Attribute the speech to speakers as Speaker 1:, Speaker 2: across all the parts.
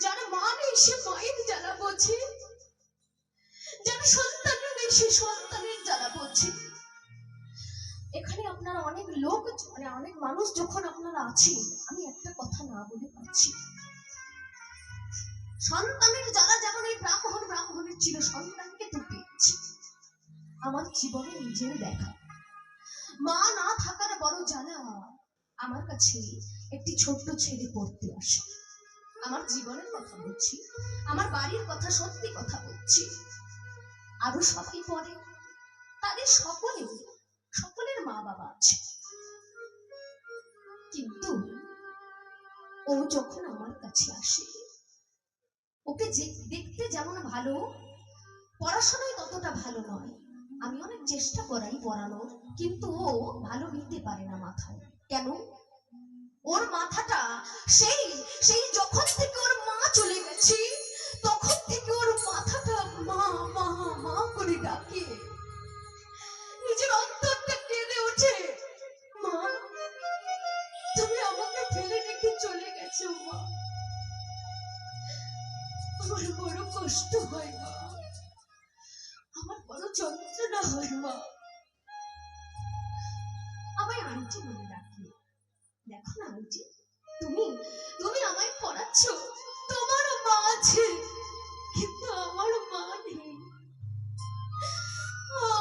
Speaker 1: যারা মা নেই সে মায়ের জ্বালা বোঝে। যারা সন্তান নেই, সে সন্তানের জ্বালা বোঝে। এখানে আপনারা অনেক লোক মানে অনেক মানুষ যখন আপনারা আছেন, আমি একটা কথা না বলে পারছি। সন্তানের জ্বালা যেমন এই ব্রাহ্মণ, ব্রাহ্মণের ছিল সন্তানকে তো পেয়েছি। আমার জীবনে নিজের দেখা। মা না থাকার বড় জ্বালা আমার কাছে একটি ছোট্ট ছেলে পড়তে আসে। আমার জীবনের কথা বলছি, আমার বাড়ির কথা, সত্যি কথা বলছি। আরও সবাই পড়ে তাদের সকলে সকলের মা বাবা আছে। কিন্তু ও যখন আমার কাছে আসে, ওকে যে, দেখতে যেমন ভালো, পড়াশোনায় ততটা ভালো নয়। আমি অনেক চেষ্টা করাই পড়ানোর, কিন্তু ও ভালো নিতে পারে না মাথায়। কেন? ওর মাথাটা সেই সেই যখন থেকে ওর মা চলে গেছে, তখন থেকে ওর মাথাটা মা মা মা করে ডাকে। নিজের অন্তরটা কেঁদে ওঠে। মা, তুমি আমাকে ফেলে রেখে চলে গেছো, মা। আমার বড় কষ্ট হয়, মা। আমার বড় যন্ত্রণা হয়, মা। আমায় আন্টি মনে দেখো না আন্টি, তুমি তুমি আমায় পড়াচ্ছ। তোমার মা আছে, কিন্তু আমার মা নেই।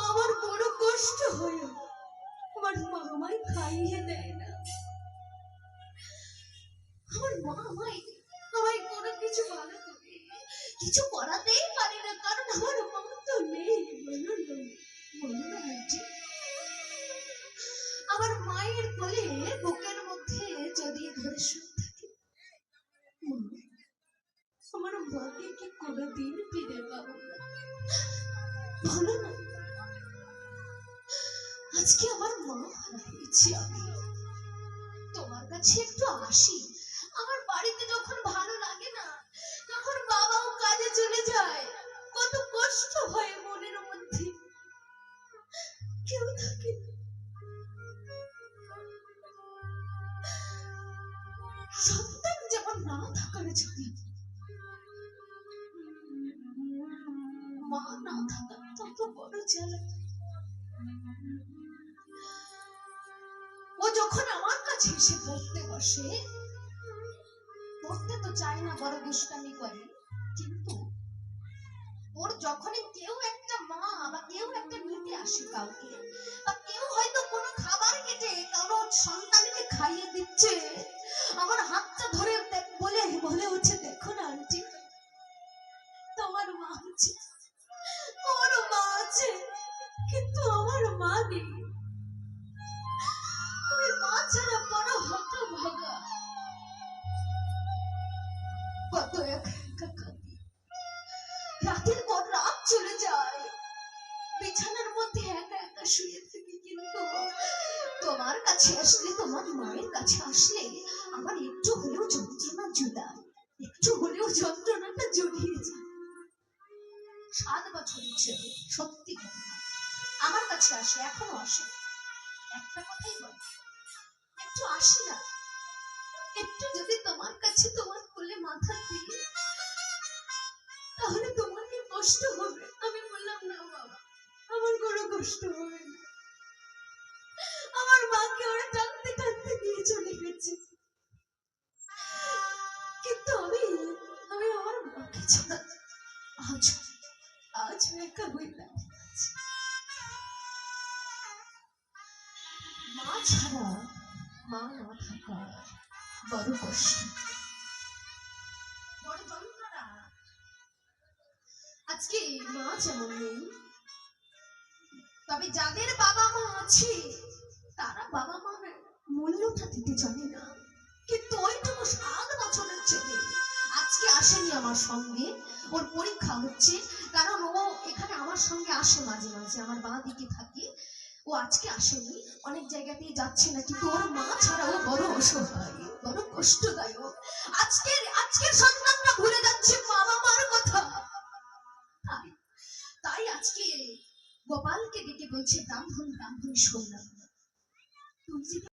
Speaker 1: আমার বড় কষ্ট হয় আমার মা আমায় খাইয়ে দেয় না। আমার মা আমায় আমায় কোনো কিছু কিছু করাতেই পারে না, কারণ আমার মা তো নেই, বলো না বলো না আমার মায়ের কোলে আমার মাকে কি কোনোদিন ফিরে পাবো বলো না। আজকে আমার মা হারিয়েছি আমি। তোমার কাছে একটু আসি। আমার বাড়িতে যখন ভালো লাগে না, তখন বাবাও কাজে চলে যায়। কত কষ্ট হয় মনের মধ্যে। কেউ থাকে না। না থাকার জন্য মা না থাকার তত বড় জ্বালা ও যখন আমার কাছে এসে পড়তে বসে, পড়তে তো চায় না, বড় দুষ্টামি করে। কিন্তু ওর যখনই কেউ একটা মা বা কেউ একটা নিতে আসে কাউকে, বা কেউ হয়তো কোনো খাবার কেটে কারও সন্তানকে খাইয়ে দিচ্ছে তোমার কাছে আসলে, তোমার মায়ের কাছে আসলে আমার একটু হলেও যন্ত্রণা জুড়ায় একটু হলেও যন্ত্রণাটা জড়িয়ে যায়। সাত বছরের সত্যি আমার কাছে আসে, এখনও আসে। একটা কথাই বলে, একটু আসি না। একটু যদি তোমার কাছে তোমার কোলে মাথা দিই তাহলে তোমার কি কষ্ট হবে? আমি বললাম, না বাবা, আমার কোনো কষ্ট হবে না। আমার মাকে ওরা টানতে টানতে নিয়ে চলে গেছে। কিন্তু আমি আমি আমার মাকে ছাড়া আজ আজ একা হয়ে মা ছাড়া মা না থাকা বড় কষ্ট। আজকে মা যেমন নেই, তবে যাদের বাবা মা আছে, তারা বাবা মার মূল্যটা দিতে জানে না। কিন্তু ওইটুকু সাত বছরের ছেলে আজকে আসেনি আমার সঙ্গে। ওর পরীক্ষা হচ্ছে, কারণ ও এখানে আমার সঙ্গে আসে মাঝে মাঝে, আমার বাঁ দিকে থাকে। ও আজকে আসেনি, অনেক জায়গা যাচ্ছে নাকি? কিন্তু ওর মা ছাড়াও বড় অসহায়, বড় কষ্টদায়ক। আজকে আজকের সন্তানরা ভুলে যাচ্ছে বাবা মার কথা। তাই আজকে গোপালকে ডেকে বলছে, ব্রাহ্মণ ব্রাহ্মণ, শোন তুলসী